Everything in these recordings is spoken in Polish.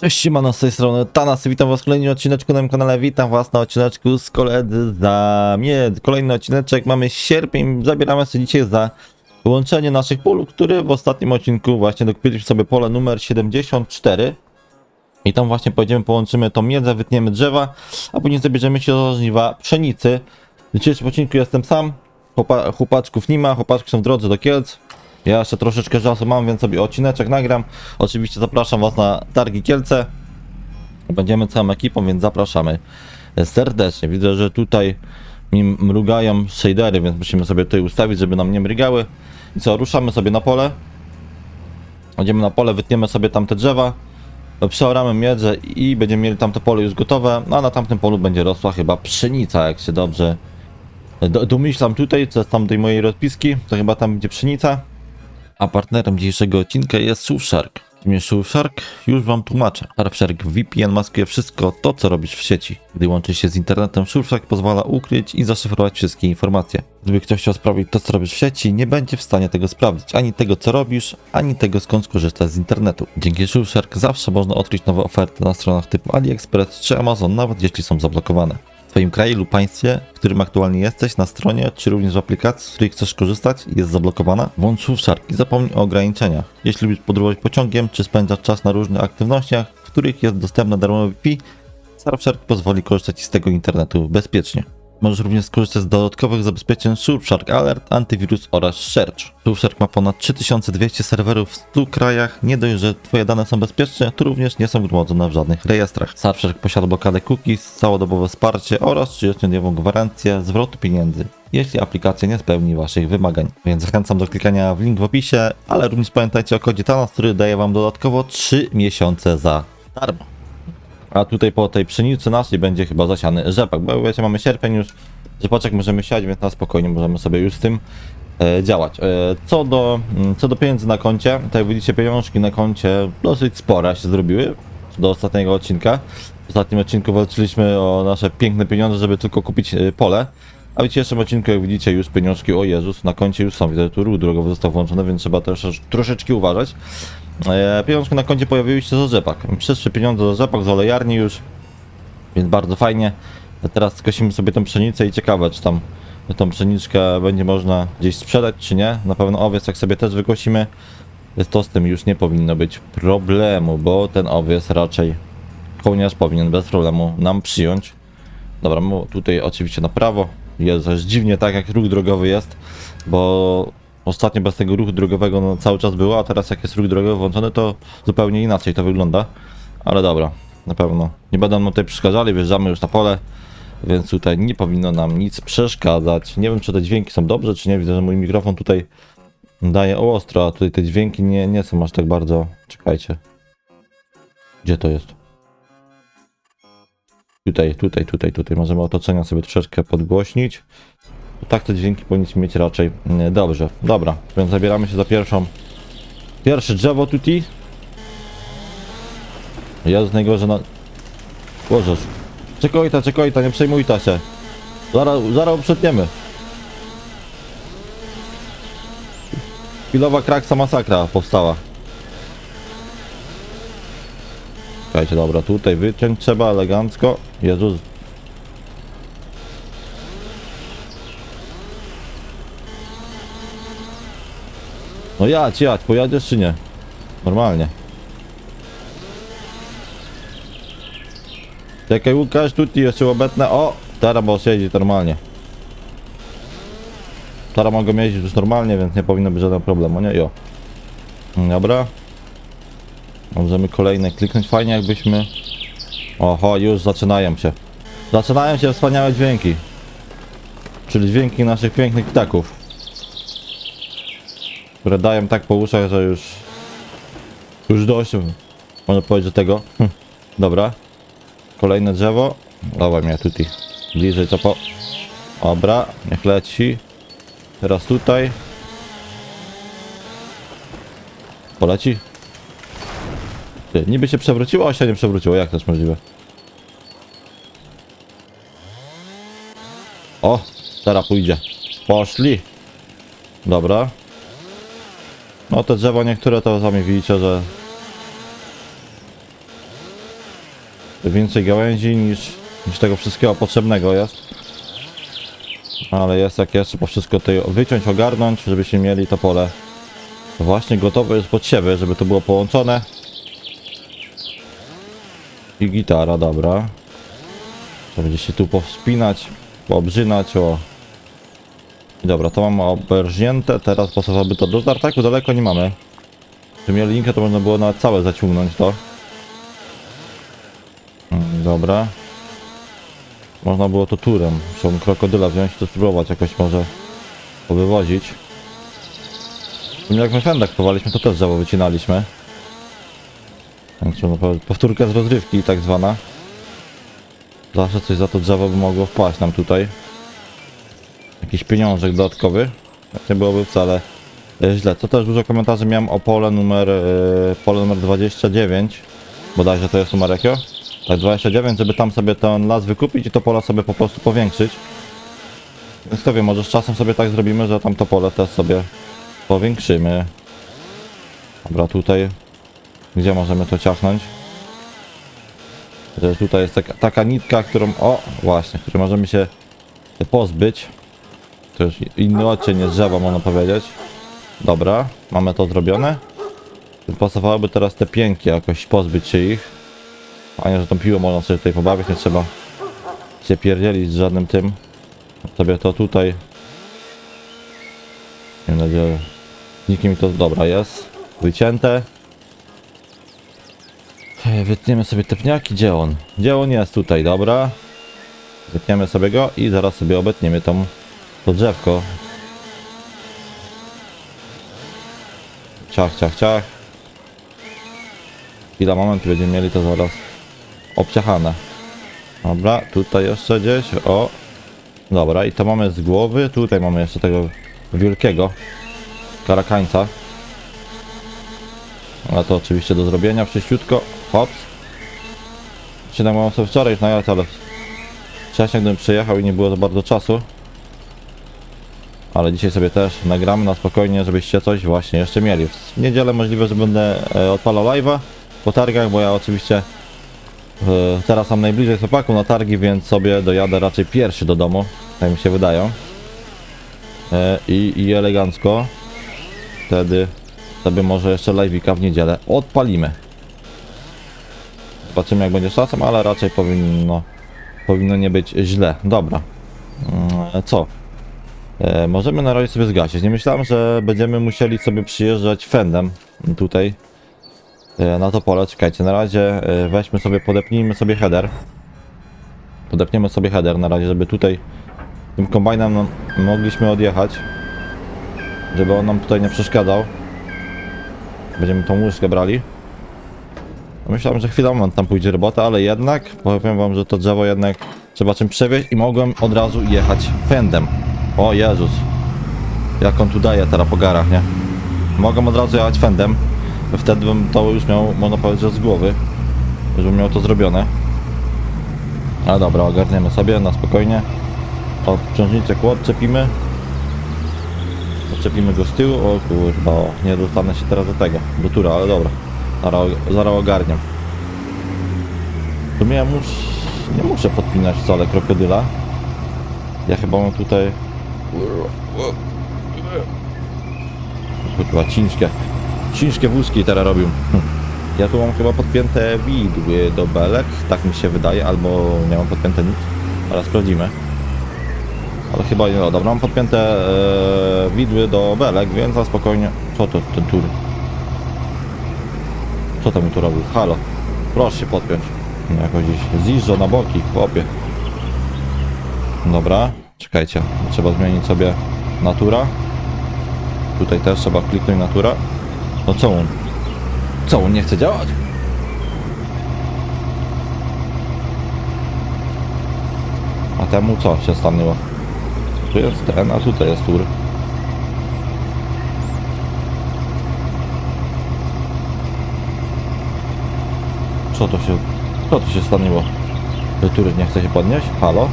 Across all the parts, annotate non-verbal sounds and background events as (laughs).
Cześć, siemano, z tej strony Tanas, witam was w kolejnym odcineczku na moim kanale, witam was na odcineczku z koledzy za mnie. Kolejny odcineczek, mamy sierpień, zabieramy sobie dzisiaj za połączenie naszych pól, które w ostatnim odcinku właśnie dokupiliśmy sobie pole numer 74. I tam właśnie pojedziemy, połączymy tą miedzę, wytniemy drzewa, a później zabierzemy się do żniwa pszenicy. W dzisiejszym odcinku jestem sam, Chłopa, chłopaczków nie ma, chłopaczki są w drodze do Kielc. Ja jeszcze troszeczkę czasu mam, więc sobie odcineczek nagram. Oczywiście zapraszam Was na targi Kielce. Będziemy całą ekipą, więc zapraszamy serdecznie. Widzę, że tutaj mi mrugają shadery, więc musimy sobie tutaj ustawić, żeby nam nie mrygały. I co, ruszamy sobie na pole. Będziemy na pole, wytniemy sobie tamte drzewa. Przeoramy miedzę i będziemy mieli tamte pole już gotowe. A na tamtym polu będzie rosła chyba pszenica, jak się dobrze do- domyślam tutaj, co z tamtej mojej rozpiski, to chyba tam będzie pszenica. A partnerem dzisiejszego odcinka jest Surfshark. Kim jest Surfshark? Już wam tłumaczę. Surfshark VPN maskuje wszystko to, co robisz w sieci. Gdy łączysz się z internetem, Surfshark pozwala ukryć i zaszyfrować wszystkie informacje. Gdyby ktoś chciał sprawdzić to, co robisz w sieci, nie będzie w stanie tego sprawdzić. Ani tego, co robisz, ani tego, skąd skorzystasz z internetu. Dzięki Surfshark zawsze można odkryć nowe oferty na stronach typu AliExpress czy Amazon, nawet jeśli są zablokowane. Twoim kraju lub państwie, w którym aktualnie jesteś, na stronie, czy również w aplikacji, z której chcesz korzystać, jest zablokowana? Włącz Surfshark i zapomnij o ograniczeniach. Jeśli lubisz podróżować pociągiem, czy spędzać czas na różnych aktywnościach, w których jest dostępne darmowe Wi-Fi, Surfshark pozwoli korzystać z tego internetu bezpiecznie. Możesz również skorzystać z dodatkowych zabezpieczeń Surfshark Alert, Antivirus oraz Search. Surfshark ma ponad 3200 serwerów w 100 krajach. Nie dość, że Twoje dane są bezpieczne, to również nie są gromadzone w żadnych rejestrach. Surfshark posiada blokadę cookies, całodobowe wsparcie oraz 30-dniową gwarancję zwrotu pieniędzy, jeśli aplikacja nie spełni Waszych wymagań. Więc zachęcam do klikania w link w opisie, ale również pamiętajcie o kodzie TANAS, który daje Wam dodatkowo 3 miesiące za darmo. A tutaj po tej pszenicy naszej będzie chyba zasiany rzepak, bo wiecie, mamy sierpień już, rzepaczek możemy siać, więc na spokojnie możemy sobie już z tym e, działać. E, co, do, mm, co do pieniędzy na koncie, tak jak widzicie, pieniążki na koncie dosyć spore się zrobiły do ostatniego odcinka. W ostatnim odcinku walczyliśmy o nasze piękne pieniądze, żeby tylko kupić e, pole. A w dzisiejszym odcinku, jak widzicie, już pieniążki, o Jezus, na koncie już są, widzę, tu ruch drogowy został włączony, więc trzeba też troszeczkę uważać. E, pieniążki na koncie pojawiły się za rzepak. Przyszły pieniądze za rzepak, z olejarni już, więc bardzo fajnie. A teraz skosimy sobie tą pszenicę i ciekawe, czy tam tą pszeniczkę będzie można gdzieś sprzedać, czy nie. Na pewno owiec, jak sobie też wykosimy, to z tym już nie powinno być problemu, bo ten owiec raczej kołnierz powinien bez problemu nam przyjąć. Dobra, tutaj oczywiście na prawo. Jest też dziwnie tak, jak ruch drogowy jest, bo ostatnio bez tego ruchu drogowego no, cały czas było, a teraz jak jest ruch drogowy włączony, to zupełnie inaczej to wygląda. Ale dobra, na pewno. Nie będą nam tutaj przeszkadzali, wjeżdżamy już na pole, więc tutaj nie powinno nam nic przeszkadzać. Nie wiem, czy te dźwięki są dobrze, czy nie. Widzę, że mój mikrofon tutaj daje ostro, a tutaj te dźwięki nie, nie są aż tak bardzo... Czekajcie. Gdzie to jest? Tutaj, tutaj, tutaj, tutaj. Możemy otoczenia sobie troszeczkę podgłośnić. Tak te dźwięki powinniśmy mieć raczej mm, dobrze. Dobra, więc zabieramy się za pierwszą. Pierwsze drzewo tutaj. Jest najgorzej na... Boże. Czekojta, czekojta, nie przejmujta się. Zaraz, zaraz przetniemy. Chwilowa kraksa masakra powstała. Czekajcie, dobra, tutaj wyciąć trzeba elegancko. Jezus. No jadź, jadź, pojadziesz czy nie? Normalnie. Czekaj Łukasz, tutaj jeszcze obecne. O! Teraz bo siedzi normalnie. Teraz mogę jeździć już normalnie, więc nie powinno być żadnego problemu, nie? Jo. Dobra. Możemy kolejne kliknąć fajnie jakbyśmy... Oho, już zaczynają się. Zaczynają się wspaniałe dźwięki. Czyli dźwięki naszych pięknych ptaków. Które dają tak po uszach, że już... Już dość. Można powiedzieć tego. Hm. Dobra. Kolejne drzewo. Dawaj mnie tutaj. Bliżej co po... Dobra, niech leci. Teraz tutaj. Poleci? Ty, niby się przewróciło, a się nie przewróciło. Jak to jest możliwe? O, teraz pójdzie. Poszli. Dobra. No te drzewa niektóre to sami widzicie, że więcej gałęzi niż, niż tego wszystkiego potrzebnego jest. Ale jest jak jest, trzeba wszystko tutaj wyciąć, ogarnąć, żebyśmy mieli to pole właśnie gotowe już pod siebie, żeby to było połączone. I gitara, dobra. To będzie się tu powspinać, poobrzynać, o. Dobra, to mamy oberżnięte, teraz pasowałoby to do tartaku, daleko nie mamy. Gdyby mieli linkę, to można było na całe zaciągnąć to. Mm, Dobra. Można było to turem. Muszę krokodyla wziąć, to spróbować jakoś może powywozić. Sumie jak my fendak chowaliśmy, to też drzewo wycinaliśmy. No, po- powtórka z rozrywki tak zwana. Zawsze coś za to drzewo by mogło wpaść nam tutaj. Jakiś pieniążek dodatkowy. Nie byłoby wcale e, źle. Co też dużo komentarzy miałem o pole numer, e, pole numer 29. Bodajże to jest numer jakio? Tak, 29, żeby tam sobie ten las wykupić i to pole sobie po prostu powiększyć. Więc to wiem, może z czasem sobie tak zrobimy, że tam to pole też sobie powiększymy. Dobra, tutaj gdzie możemy to ciachnąć? Że tutaj jest taka, taka nitka, którą, o właśnie, której możemy się pozbyć. To już inny odcień jest drzewa, można powiedzieć. Dobra, mamy to zrobione. Pasowałoby teraz te pięki jakoś pozbyć się ich. Fajnie, że tą piłą można sobie tutaj pobawić, nie trzeba się pierdzielić z żadnym tym. Sobie to tutaj. Mam nadzieję, nikim to dobra jest. Wycięte. Wytniemy sobie te pniaki, gdzie on? Gdzie on jest tutaj, dobra. Wytniemy sobie go i zaraz sobie obetniemy tą, to drzewko. Ciach, ciach, ciach. Chwila, moment, będziemy mieli to zaraz obciachane. Dobra, tutaj jeszcze gdzieś, o. Dobra, i to mamy z głowy, tutaj mamy jeszcze tego wielkiego karakańca. A to oczywiście do zrobienia wszyściutko. Hops. Tak mam sobie wczoraj już najadł, ale wcześniej gdybym przyjechał i nie było za bardzo czasu. Ale dzisiaj sobie też nagramy na spokojnie, żebyście coś właśnie jeszcze mieli. W niedzielę możliwe, że będę e, odpalał live'a po targach, bo ja oczywiście e, teraz mam najbliżej chłopaku na targi, więc sobie dojadę raczej pierwszy do domu, tak mi się wydają. E, i, I elegancko wtedy sobie może jeszcze live'ika w niedzielę odpalimy. Zobaczymy jak będzie z czasem, ale raczej powinno, powinno nie być źle. Dobra. Mm, Co? E, możemy na razie sobie zgasić. Nie myślałem, że będziemy musieli sobie przyjeżdżać fendem tutaj e, na to pole. Czekajcie, na razie e, weźmy sobie, podepnijmy sobie header. Podepniemy sobie header na razie, żeby tutaj tym kombajnem no, mogliśmy odjechać. Żeby on nam tutaj nie przeszkadzał. Będziemy tą łyżkę brali. Myślałem, że moment tam pójdzie robota, ale jednak powiem wam, że to drzewo jednak trzeba czym przewieźć i mogłem od razu jechać fendem. O Jezus. Jak on tu daje teraz po garach, nie? Mogłem od razu jechać fendem. Wtedy bym to już miał, można powiedzieć, z głowy. Już miał to zrobione. Ale dobra, ogarniemy sobie na spokojnie. Odciążniczek odczepimy. Odczepimy go z tyłu. O kurwa, nie dostanę się teraz do tego, do tura, ale dobra. Zaraz, zaraz ogarniam. To ja mus, nie muszę podpinać wcale krokodyla. Ja chyba mam tutaj... Kurwa, ciężkie. Ciężkie wózki teraz robią. Hm. Ja tu mam chyba podpięte widły do belek, tak mi się wydaje, albo nie mam podpięte nic, ale sprawdzimy. Ale chyba nie, no dobra, mam podpięte e, widły do belek, więc na spokojnie... Co to ten tur? Co tam mi tu robił? Halo. Proszę się podpiąć. Jakoś gdzieś zjeżdża na boki, chłopie. Dobra, czekajcie. Trzeba zmienić sobie natura. Tutaj też trzeba kliknąć natura. No co on? Co on nie chce działać? A temu co się stanęło? Tu jest ten, a tutaj jest tur. Co to się... Co to się stanęło? Tury nie chce się podnieść? Halo?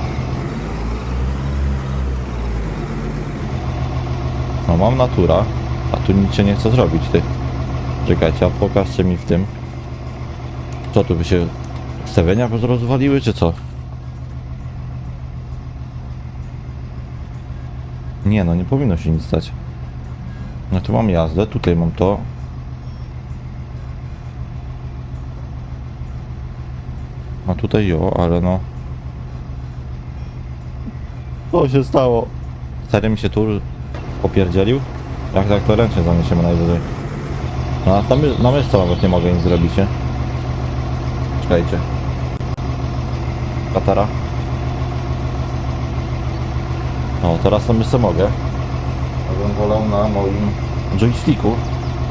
No mam natura, a tu nic się nie chce zrobić, ty. Czekajcie, a pokażcie mi w tym. Co tu by się Ustawienia rozwaliły, czy co? Nie no, nie powinno się nic stać. No tu mam jazdę, tutaj mam to. A tutaj jo, ale no... Co się stało? Stary mi się tu popierdzielił? Jak tak to ręcznie zaniesiemy najwyżej. No tam na myszce nawet nie mogę nic zrobić, nie? Czekajcie. Katara. No teraz na myszce mogę. Ja bym wolał na moim joysticku.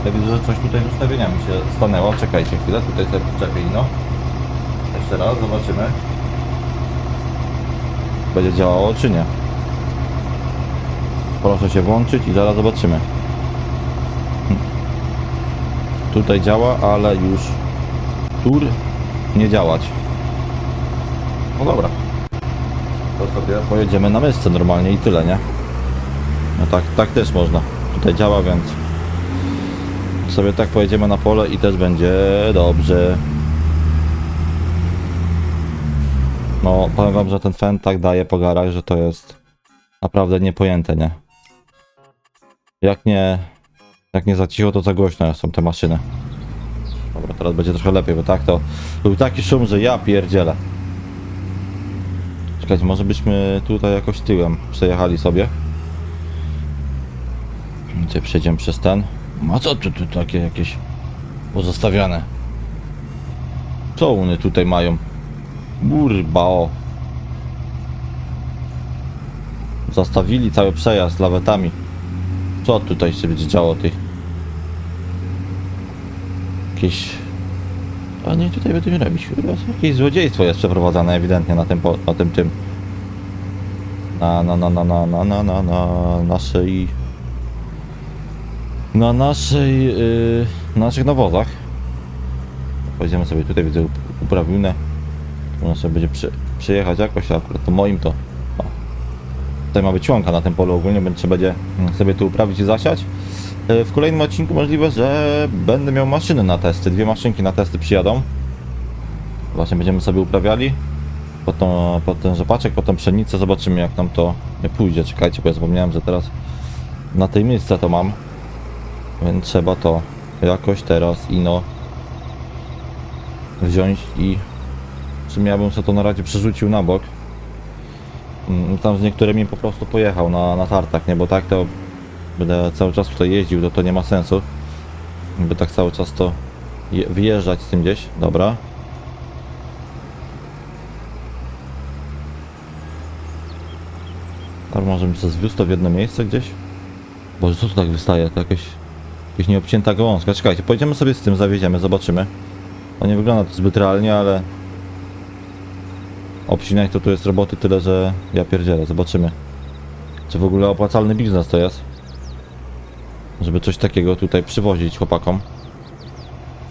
Ale widzę, że coś tutaj z ustawieniami się stanęło. Czekajcie chwilę, tutaj sobie przyczepię no. Jeszcze raz, zobaczymy. Będzie działało czy nie. Proszę się włączyć i zaraz zobaczymy. Tutaj działa, ale już tur nie działać. No dobra. To sobie pojedziemy na mysce normalnie i tyle, nie? No tak, tak też można. Tutaj działa, więc sobie tak pojedziemy na pole i też będzie dobrze. No, powiem wam, że ten fen tak daje po garach, że to jest naprawdę niepojęte, nie? Jak nie, jak nie za cicho, to za głośno są te maszyny. Dobra, teraz będzie trochę lepiej, bo tak to był taki szum, że ja pierdzielę. Czekajcie, może byśmy tutaj jakoś tyłem przejechali sobie. Tutaj przejdziemy przez ten. A co tu, tu takie jakieś pozostawiane? Co one tutaj mają? Burba o. Zastawili cały przejazd lawetami. Co tutaj się będzie działo tych? Jakieś... A nie tutaj będziemy robić. Jakieś złodziejstwo jest przeprowadzane ewidentnie na tym, po- na tym, tym. Na, na, na, na, na, na, na, na, na naszej... Na naszej, yy, na naszych nawozach. Pojedziemy sobie tutaj, widzę up- uprawnione. Można sobie będzie przy, przyjechać jakoś, akurat to moim to. Tutaj ma być łąka na tym polu ogólnie, więc trzeba będzie mm, sobie tu uprawić i zasiać. E, W kolejnym odcinku możliwe, że będę miał maszyny na testy. Dwie maszynki na testy przyjadą. Właśnie będziemy sobie uprawiali. Potem, pod ten rzepaczek, potem pszenicę. Zobaczymy jak nam to pójdzie. Czekajcie, bo ja zapomniałem, że teraz na tej miejsce to mam. Więc trzeba to jakoś teraz ino wziąć i w sumie ja bym sobie to na razie przerzucił na bok. Mm, Tam z niektórymi po prostu pojechał na, na tartach, nie? Bo tak to będę cały czas tutaj jeździł, to to nie ma sensu. By tak cały czas to je, wyjeżdżać z tym gdzieś. Dobra. A może bym sobie zwiózł to w jedno miejsce gdzieś? Boże, co tu tak wystaje? To jakieś, jakaś nieobcięta gałązka. Czekajcie, pojedziemy sobie z tym, zawieziemy, zobaczymy. No nie wygląda to zbyt realnie, ale... Obcinać to tu jest roboty tyle, że ja pierdzielę, zobaczymy. Czy w ogóle opłacalny biznes to jest? Żeby coś takiego tutaj przywozić chłopakom.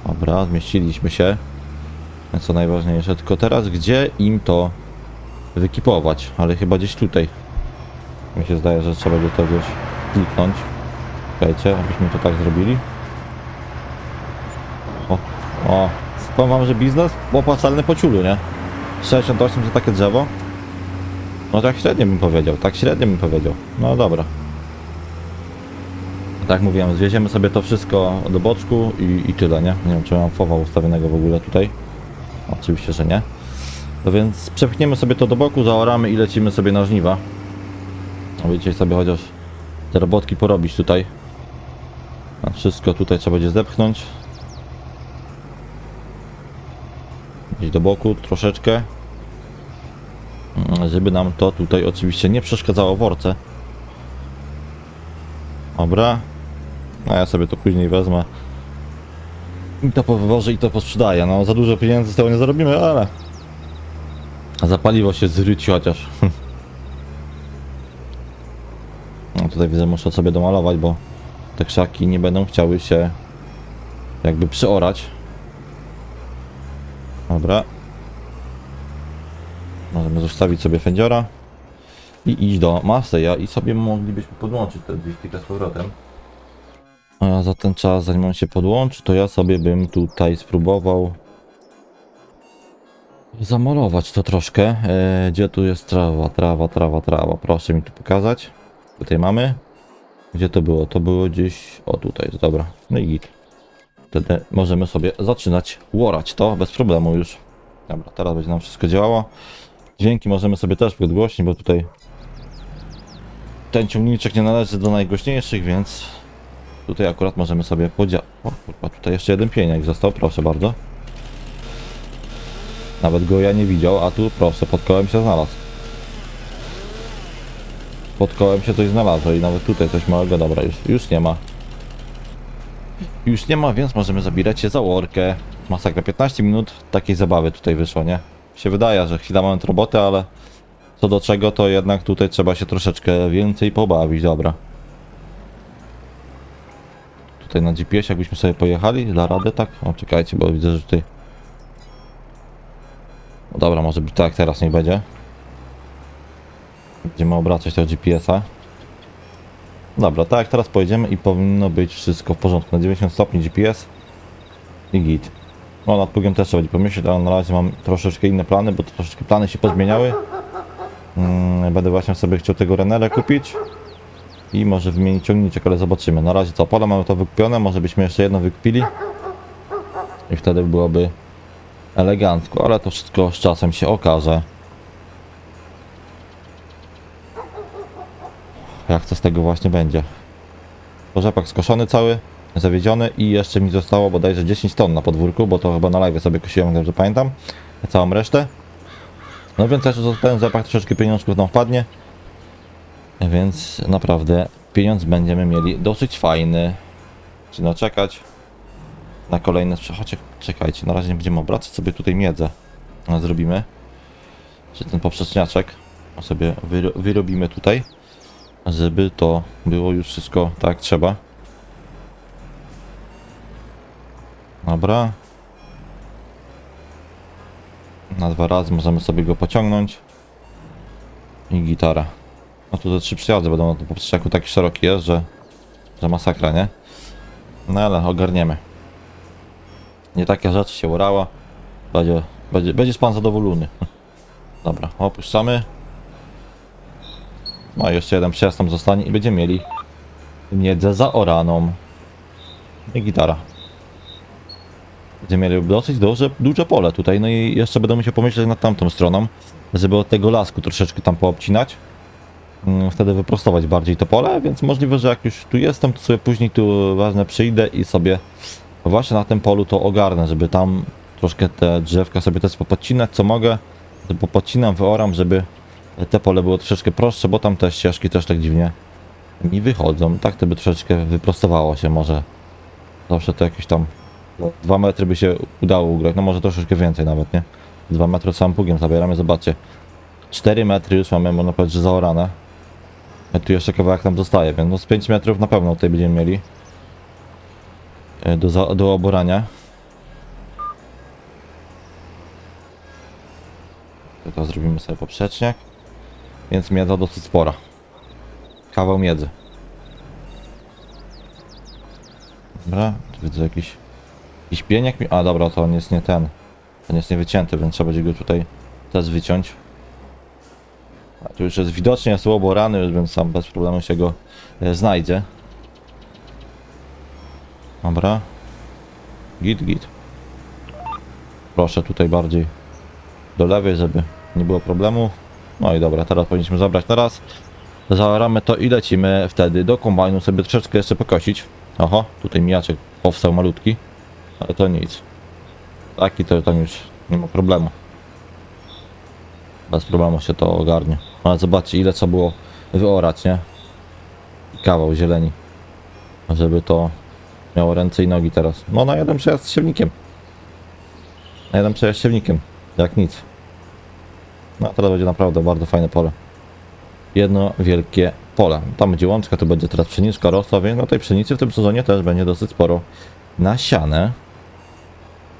Dobra, zmieściliśmy się. Co najważniejsze, tylko teraz gdzie im to wykipować? Ale chyba gdzieś tutaj. Mi się zdaje, że trzeba będzie to gdzieś kliknąć. Czekajcie, abyśmy to tak zrobili. O, o. Powiem wam, że biznes opłacalny po ciulu, nie? 68 za takie drzewo. No tak średnio bym powiedział, tak średnio bym powiedział. No dobra. Tak mówiłem, zwieziemy sobie to wszystko do boczku i, i tyle, nie? Nie wiem, czy mam fowa ustawionego w ogóle tutaj. Oczywiście, że nie. No więc przepchniemy sobie to do boku, zaoramy i lecimy sobie na żniwa. No wiecie sobie chociaż te robotki porobić tutaj. A wszystko tutaj trzeba będzie zepchnąć. Gdzieś do boku troszeczkę. Żeby nam to tutaj oczywiście nie przeszkadzało w orce. Dobra. A ja sobie to później wezmę. I to powywożę i to posprzedaję. No za dużo pieniędzy z tego nie zarobimy, ale... Za paliwo się zryci chociaż. (laughs) No tutaj widzę, muszę sobie domalować, bo te krzaki nie będą chciały się jakby przyorać. Dobra. Możemy zostawić sobie fędziora i iść do Marseille'a i sobie moglibyśmy podłączyć te dwie z powrotem. A za ten czas, zanim on się podłączy, to ja sobie bym tutaj spróbował zamalować to troszkę. E, gdzie tu jest trawa, trawa, trawa, trawa? Proszę mi tu pokazać. Tutaj mamy. Gdzie to było? To było gdzieś... O, tutaj, dobra. No i git. Wtedy możemy sobie zaczynać łorać to bez problemu już. Dobra, teraz będzie nam wszystko działało. Dźwięki możemy sobie też podgłośnić, bo tutaj ten ciągniczek nie należy do najgłośniejszych, więc tutaj akurat możemy sobie podziałać. O kurwa, tutaj jeszcze jeden pieniak został, proszę bardzo. Nawet go ja nie widział, a tu proszę, pod kołem się znalazł. Pod kołem się coś znalazło i nawet tutaj coś małego, dobra, już, już nie ma. Już nie ma, więc możemy zabierać się za łorkę. Masakra, 15 minut takiej zabawy tutaj wyszło, nie? Się wydaje, że chwila moment roboty, ale co do czego, to jednak tutaj trzeba się troszeczkę więcej pobawić, dobra. Tutaj na GPS jakbyśmy sobie pojechali, dla rady, tak? O, czekajcie, bo widzę, że tutaj... No dobra, może być tak, teraz nie będzie. Będziemy obracać tego GPS-a. Dobra, tak teraz pojedziemy i powinno być wszystko w porządku. Na 90 stopni GPS i git. No nad pługiem też trzeba będzie pomyśleć, ale na razie mam troszeczkę inne plany, bo troszeczkę plany się pozmieniały. Mm, będę właśnie sobie chciał tego Renera kupić. I może wymienić ciągniczek, ale zobaczymy. Na razie co, pole mamy to wykupione, może byśmy jeszcze jedno wykupili. I wtedy byłoby elegancko, ale to wszystko z czasem się okaże. Jak to z tego właśnie będzie. Rzepak skoszony cały, zawiedziony i jeszcze mi zostało bodajże 10 ton na podwórku, bo to chyba na live sobie kosiłem, dobrze pamiętam. Całą resztę. No więc też ten rzepak troszeczkę pieniążków nam wpadnie. Więc naprawdę pieniądz będziemy mieli dosyć fajny. Czy no czekać na kolejne przechodzie. Czekajcie, na razie nie będziemy obracać sobie tutaj miedzę. Zrobimy. Czy ten poprzeczniaczek sobie wyro wyrobimy tutaj żeby to było już wszystko tak trzeba. Dobra. Na dwa razy możemy sobie go pociągnąć. I gitara. No tu te trzy przejazdy będą na tym poprzeczniaku taki szeroki jest, że, że masakra, nie? No ale ogarniemy. Nie takie rzeczy się urało. Będzie, będzie, będziesz pan zadowolony. (laughs) Dobra, opuszczamy. No i jeszcze jeden przejazd tam zostanie i będziemy mieli miedzę zaoraną. I gitara. Będziemy mieli dosyć duże, duże pole tutaj, no i jeszcze będę musiał pomyśleć nad tamtą stroną, żeby od tego lasku troszeczkę tam poobcinać. Mm, Wtedy wyprostować bardziej to pole, więc możliwe, że jak już tu jestem, to sobie później tu ważne przyjdę i sobie właśnie na tym polu to ogarnę, żeby tam troszkę te drzewka sobie też popodcinać, co mogę. To popodcinam, wyoram, żeby te pole było troszeczkę prostsze, bo tam te ścieżki też tak dziwnie mi wychodzą. Tak to by troszeczkę wyprostowało się może. Zawsze to jakieś tam 2 metry by się udało ugrać, no może troszeczkę więcej nawet, nie? 2 metry samym pługiem zabieramy, zobaczcie. 4 metry już mamy, można powiedzieć, że zaorane. A tu jeszcze kawałek nam zostaje, więc no z 5 metrów na pewno tutaj będziemy mieli. e, Do, do oborania. To zrobimy sobie poprzeczniak. Więc miedza dosyć spora. Kawał miedzy. Dobra, tu widzę jakiś, jakiś pieniak mi... A dobra, to on jest nie ten. On jest niewycięty, więc trzeba będzie go tutaj też wyciąć. A tu już jest widocznie słabo rany, więc sam bez problemu się go e, znajdzie. Dobra. Git, git. Proszę tutaj bardziej do lewej, żeby nie było problemu. No i dobra, teraz powinniśmy zabrać teraz. Zaoramy to i lecimy wtedy do kombajnu sobie troszeczkę jeszcze pokosić. Oho, tutaj mijaczek powstał malutki. Ale to nic. Taki to tam już nie ma problemu. Bez problemu się to ogarnie. Ale zobaczcie ile trzeba było wyorać, nie? Kawał zieleni. Żeby to miało ręce i nogi teraz. No na jeden przejazd z siewnikiem. Na jeden przejazd z siewnikiem. Jak nic. No teraz będzie naprawdę bardzo fajne pole. Jedno wielkie pole. Tam będzie łączka, tu będzie teraz pszeniczka rosła, więc na tej pszenicy w tym sezonie też będzie dosyć sporo nasiane.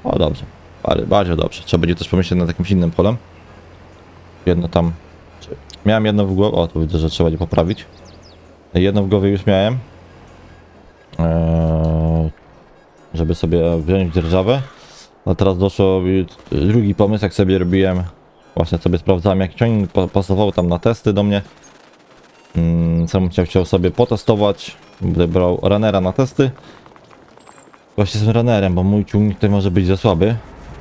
O dobrze, bardzo, dobrze. Trzeba będzie też pomyśleć nad jakimś innym polem. Jedno tam... Miałem jedno w głowie, o tu widzę, że trzeba je poprawić. Jedno w głowie już miałem. Eee, żeby sobie wziąć dzierżawę. A teraz doszło drugi pomysł, jak sobie robiłem. Właśnie sobie sprawdzałem, jak ciągnik pa- pasował tam na testy do mnie. Mm, sam chciał, chciał sobie potestować. Będę brał runnera na testy. Właśnie z runnerem, bo mój ciągnik tutaj może być za słaby.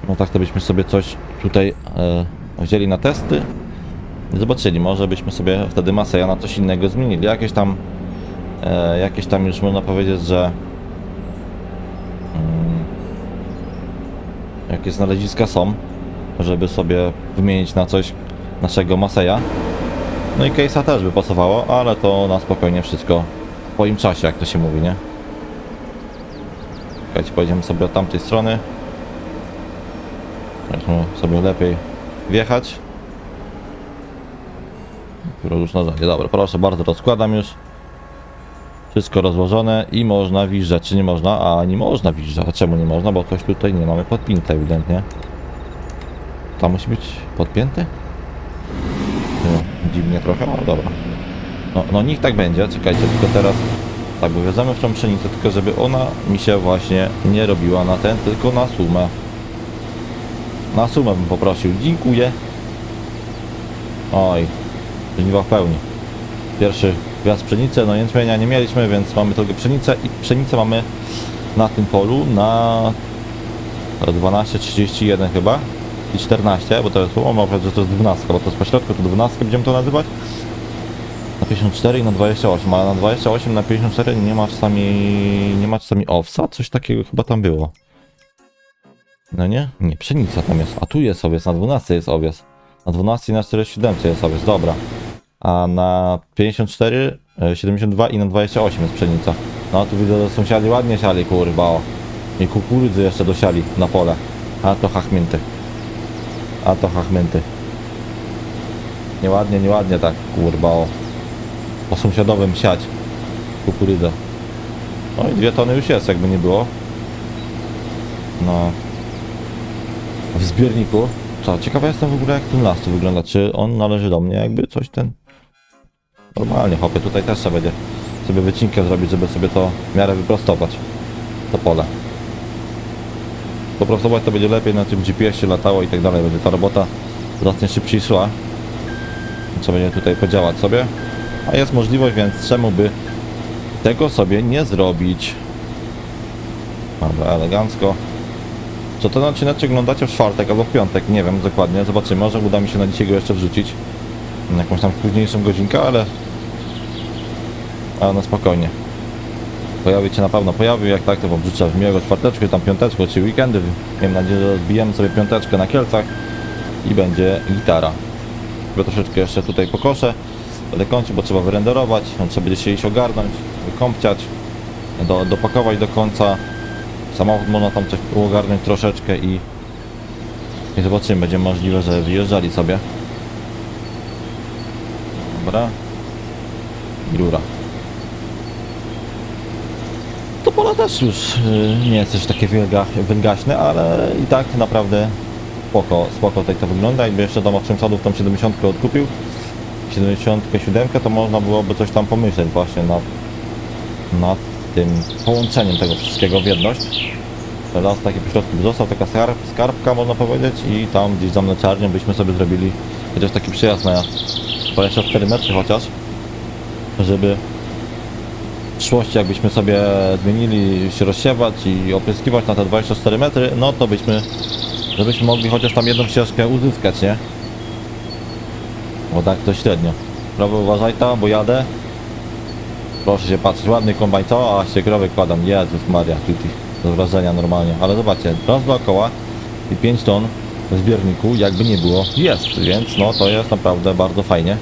No tak to byśmy sobie coś tutaj e, wzięli na testy. I Zobaczyli, może byśmy sobie wtedy masę na coś innego zmienili. Jakieś tam, e, jakieś tam już można powiedzieć, że mm, jakieś znaleziska są, żeby sobie wymienić na coś naszego Maseja. No i case'a też by pasowało, ale to na spokojnie wszystko w swoim czasie, jak to się mówi, nie? Czekajcie, pojedziemy sobie od tamtej strony. Weźmy sobie lepiej wjechać. Dopiero już na zadzie. Dobra, proszę bardzo, rozkładam już. Wszystko rozłożone i można wjeżdżać, czy nie można? A nie można wjeżdżać. A czemu nie można? Bo coś tutaj nie mamy podpięte ewidentnie. Tam musi być podpięty? No, dziwnie trochę, ale dobra. No, no niech tak będzie, czekajcie, tylko teraz tak, w tą pszenicę, tylko żeby ona mi się właśnie nie robiła na ten, tylko na sumę. Na sumę bym poprosił. Dziękuję. Oj, żniwa w pełni. Pierwszy gwiazd pszenicy, no jęczmienia nie mieliśmy, więc mamy tylko pszenicę i pszenicę mamy na tym polu na 12.31 chyba i 14, bo to jest, o, mam że to jest 12, bo to jest pośrodku, to 12 będziemy to nazywać. Na 54 i na 28, ale na 28 na 54 nie ma czasami nie ma czasami owsa, coś takiego chyba tam było. No nie? Nie, pszenica tam jest, a tu jest owiec, na 12 jest owiec. Na 12 i na 47 jest owiec, dobra. A na 54, e, 72 i na 28 jest pszenica. No tu widzę, że sąsiadzi ładnie siali, kurwa o. I kukurydzy jeszcze dosiali na pole. A to hachmięty. A to hachmięty. Nieładnie, nieładnie tak, kurwa o. Po sąsiadowym siać kukurydzę. No i dwie tony już jest, jakby nie było. No. W zbiorniku. Co, ciekawa jestem w ogóle jak ten las tu wygląda. Czy on należy do mnie, jakby coś ten... Normalnie, hopie, tutaj też trzeba będzie sobie wycinkę zrobić, żeby sobie to w miarę wyprostować. To pole. Poprostować to będzie lepiej, na tym GPS-ie latało i tak dalej. Będzie ta robota znacznie szybciej szła. Trzeba będzie tutaj podziałać sobie. A jest możliwość, więc czemu by tego sobie nie zrobić? Dobra, elegancko. Co ten odcinek oglądacie w czwartek albo w piątek, nie wiem dokładnie, zobaczymy, może uda mi się na dzisiaj go jeszcze wrzucić. Na jakąś tam późniejszą godzinkę, ale... Ale na spokojnie. Pojawi się na pewno pojawił, jak tak to wam życzę miłego czwarteczku, tam piąteczku, czy weekendy. Miejmy nadzieję, że zbijemy sobie piąteczkę na Kielcach i będzie gitara. Bo troszeczkę jeszcze tutaj pokoszę. Będę kończył, bo trzeba wyrenderować, on trzeba będzie się iść ogarnąć, wykąpciać, do, dopakować do końca. Samochód można tam coś ogarnąć troszeczkę i, i zobaczymy, będzie możliwe, że wyjeżdżali sobie. Dobra. I rura. To pola też już y, nie jest też takie wielgaśne, ale i tak naprawdę spoko, spoko tutaj to wygląda. Jakby jeszcze domoczym sadów tą 70 odkupił, 77 to można byłoby coś tam pomyśleć właśnie nad, nad tym połączeniem tego wszystkiego w jedność. Las taki po środku by został, taka skarb, skarbka można powiedzieć i tam gdzieś za mleczarnią byśmy sobie zrobili chociaż taki przyjazd na 24 metry chociaż, żeby w przyszłości jakbyśmy sobie zmienili się rozsiewać i opryskiwać na te 24 metry, no to byśmy, żebyśmy mogli chociaż tam jedną ścieżkę uzyskać, nie? Bo tak to średnio. Prawo uważaj tam, bo jadę. Proszę się patrzeć, ładny kombajn, co? A się krowy kładam, Jezus Maria, tuti. Do wrażenia normalnie. Ale zobaczcie, raz dookoła i 5 ton w zbiorniku, jakby nie było, jest. Więc no to jest naprawdę bardzo fajnie.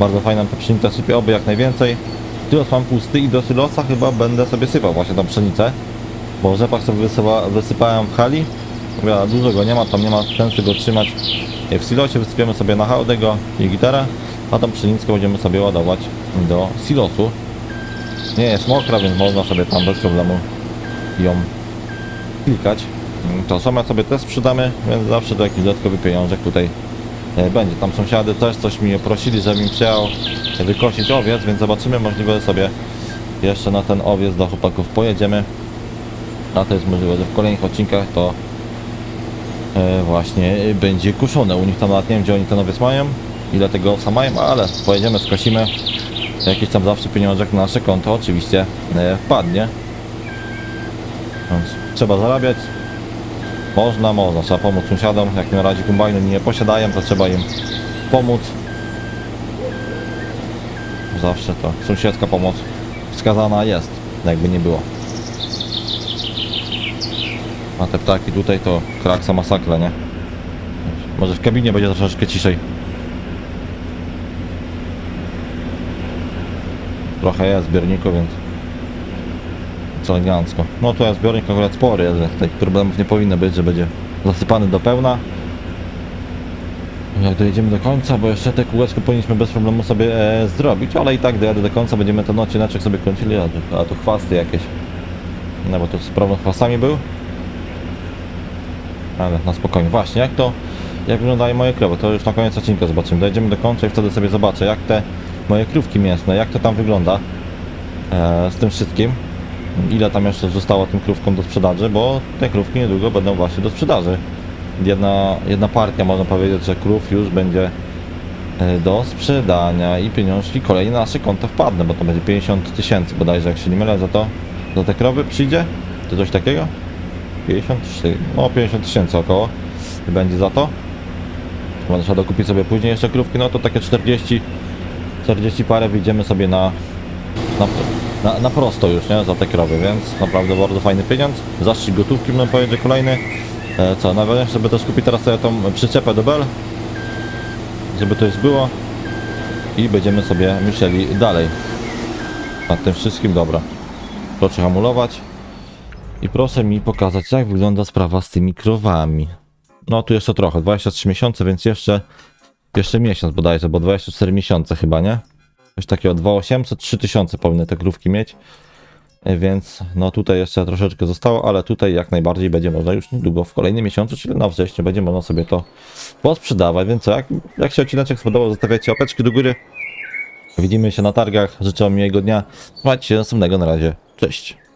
Bardzo fajna pszenica sypie, oby jak najwięcej. Silos mam pusty i do silosa chyba będę sobie sypał właśnie tą pszenicę. Bo rzepak sobie wysyła, wysypałem w hali. Mówię, dużo go nie ma, tam nie ma sensu go trzymać w silosie. Wysypiemy sobie na hałdę go i gitarę, a tą pszenickę będziemy sobie ładować do silosu. Nie jest mokra, więc można sobie tam bez problemu ją klikać. To samo sobie też sprzedamy, więc zawsze to jakiś dodatkowy pieniążek tutaj e, będzie. Tam sąsiady też coś mi prosili, żebym przyjechał wykosić owiec, więc zobaczymy, możliwe sobie jeszcze na ten owiec do chłopaków pojedziemy. A to jest możliwe, że w kolejnych odcinkach to właśnie e, będzie kuszone. U nich tam nawet nie wiem, gdzie oni ten owiec mają, ile tego owsa mają, ale pojedziemy, skosimy. Jakiś tam zawsze pieniążek na nasze konto oczywiście e, wpadnie. Trzeba zarabiać. Można, można. Trzeba pomóc sąsiadom. Jak na razie kombajnu nie posiadają, to trzeba im pomóc. Zawsze to sąsiedzka pomoc wskazana jest, jakby nie było. A te ptaki tutaj to kraksa masakra, nie? Może w kabinie będzie troszeczkę ciszej. Trochę jest zbiorniku, więc co elegancko. No tu jest zbiornik akurat spory, ale tutaj problemów nie powinno być, że będzie zasypany do pełna. Jak dojedziemy do końca, bo jeszcze te kółeczko powinniśmy bez problemu sobie e, zrobić, ale i tak dojadę do końca, będziemy ten odcineczek sobie kończyli, a tu, chwasty jakieś. No bo tu z problem chwastami był. Ale na spokojnie. Właśnie, jak to, jak wyglądają moje krowy, to już na koniec odcinka zobaczymy. Dojedziemy do końca i wtedy sobie zobaczę, jak te moje krówki mięsne, jak to tam wygląda e, z tym wszystkim. Ile tam jeszcze zostało tym krówkom do sprzedaży, bo te krówki niedługo będą właśnie do sprzedaży. Jedna, jedna partia, można powiedzieć, że krów już będzie e, do sprzedania i pieniążki kolejne na nasze konto wpadną, bo to będzie 50 tysięcy bodajże, jak się nie mylę, za to, za te krowy przyjdzie, czy coś takiego? 54, no 50 tysięcy około będzie za to. Będę trzeba dokupić sobie później jeszcze krówki, no to takie 40, 40 parę wyjdziemy sobie na, na, na, na prosto już, nie, za te krowy, więc naprawdę bardzo fajny pieniądz. Zastrzyk gotówki bym powiedział kolejny. E, co, najważniejsze sobie też kupić teraz sobie tą przyczepę do bel, żeby to już było i będziemy sobie myśleli dalej nad tym wszystkim, dobra. Proszę hamulować. I proszę mi pokazać, jak wygląda sprawa z tymi krowami. No tu jeszcze trochę, 23 miesiące, więc jeszcze, jeszcze miesiąc bodajże, bo 24 miesiące chyba, nie? Coś takiego, 2800, 3000 powinny te krówki mieć. E, Więc no tutaj jeszcze troszeczkę zostało, ale tutaj jak najbardziej będzie można już niedługo w kolejnym miesiącu, czyli na wrześniu będzie można sobie to posprzedawać. Więc jak, jak się odcineczek spodobał, zostawiajcie łapeczki do góry. Widzimy się na targach, życzę miłego dnia. Trzymajcie się, następnego na razie. Cześć.